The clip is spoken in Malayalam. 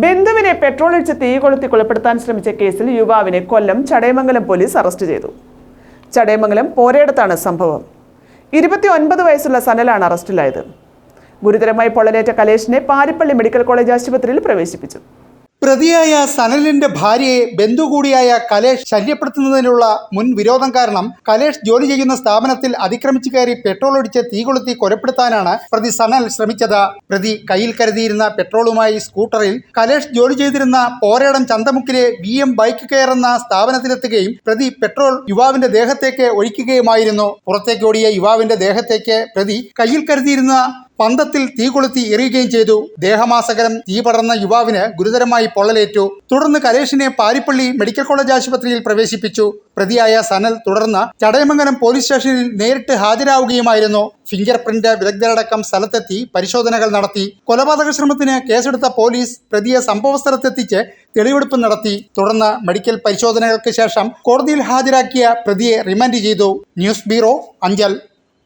ബന്ധുവിനെ പെട്രോൾ ഒഴിച്ച് തീ കൊളുത്തി കൊലപ്പെടുത്താൻ ശ്രമിച്ച കേസിൽ യുവാവിനെ കൊല്ലം ചടയമംഗലം പോലീസ് അറസ്റ്റ് ചെയ്തു. ചടയമംഗലം പോരയിടത്താണ് സംഭവം. ഇരുപത്തി ഒൻപത് വയസ്സുള്ള സനലാണ് അറസ്റ്റിലായത്. ഗുരുതരമായി പൊള്ളലേറ്റ കലേഷിനെ പാരിപ്പള്ളി മെഡിക്കൽ കോളേജ് ആശുപത്രിയിൽ പ്രവേശിപ്പിച്ചു. പ്രതിയായ സനലിന്റെ ഭാര്യയെ ബന്ധു കൂടിയായ കലേഷ് ശല്യപ്പെടുത്തുന്നതിനുള്ള മുൻ വിരോധം കാരണം കലേഷ് ജോലി ചെയ്യുന്ന സ്ഥാപനത്തിൽ അതിക്രമിച്ചു കയറി പെട്രോൾ ഒടിച്ച് തീ കൊളുത്തി കൊലപ്പെടുത്താനാണ് പ്രതി സനൽ ശ്രമിച്ചത്. പ്രതി കയ്യിൽ കരുതിയിരുന്ന പെട്രോളുമായി സ്കൂട്ടറിൽ കലേഷ് ജോലി ചെയ്തിരുന്ന പോരേടം ചന്തമുക്കിലെ വി എം ബൈക്ക് കെയർ എന്ന സ്ഥാപനത്തിലെത്തുകയും പ്രതി പെട്രോൾ യുവാവിന്റെ ദേഹത്തേക്ക് ഒഴിക്കുകയുമായിരുന്നു. പുറത്തേക്ക് ഓടിയ യുവാവിന്റെ ദേഹത്തേക്ക് പ്രതി കയ്യിൽ കരുതിയിരുന്ന പന്തത്തിൽ തീ കൊളുത്തി എറിയുകയും ചെയ്തു. ദേഹമാസകരം തീ പടർന്ന യുവാവിന് ഗുരുതരമായി പൊള്ളലേറ്റു. തുടർന്ന് കലേഷിനെ പാരിപ്പള്ളി മെഡിക്കൽ കോളേജ് ആശുപത്രിയിൽ പ്രവേശിപ്പിച്ചു. പ്രതിയായ സനൽ തുടർന്ന് ചടയമംഗലം പോലീസ് സ്റ്റേഷനിൽ നേരിട്ട് ഹാജരാവുകയുമായിരുന്നു. ഫിംഗർ പ്രിന്റ് വിദഗ്ധരടക്കം സ്ഥലത്തെത്തി പരിശോധനകൾ നടത്തി. കൊലപാതക ശ്രമത്തിന് കേസെടുത്ത പോലീസ് പ്രതിയെ സംഭവസ്ഥലത്തെത്തിച്ച് തെളിവെടുപ്പ് നടത്തി. തുടർന്ന് മെഡിക്കൽ പരിശോധനകൾക്ക് ശേഷം കോടതിയിൽ ഹാജരാക്കിയ പ്രതിയെ റിമാൻഡ് ചെയ്തു. News bureau Anchal.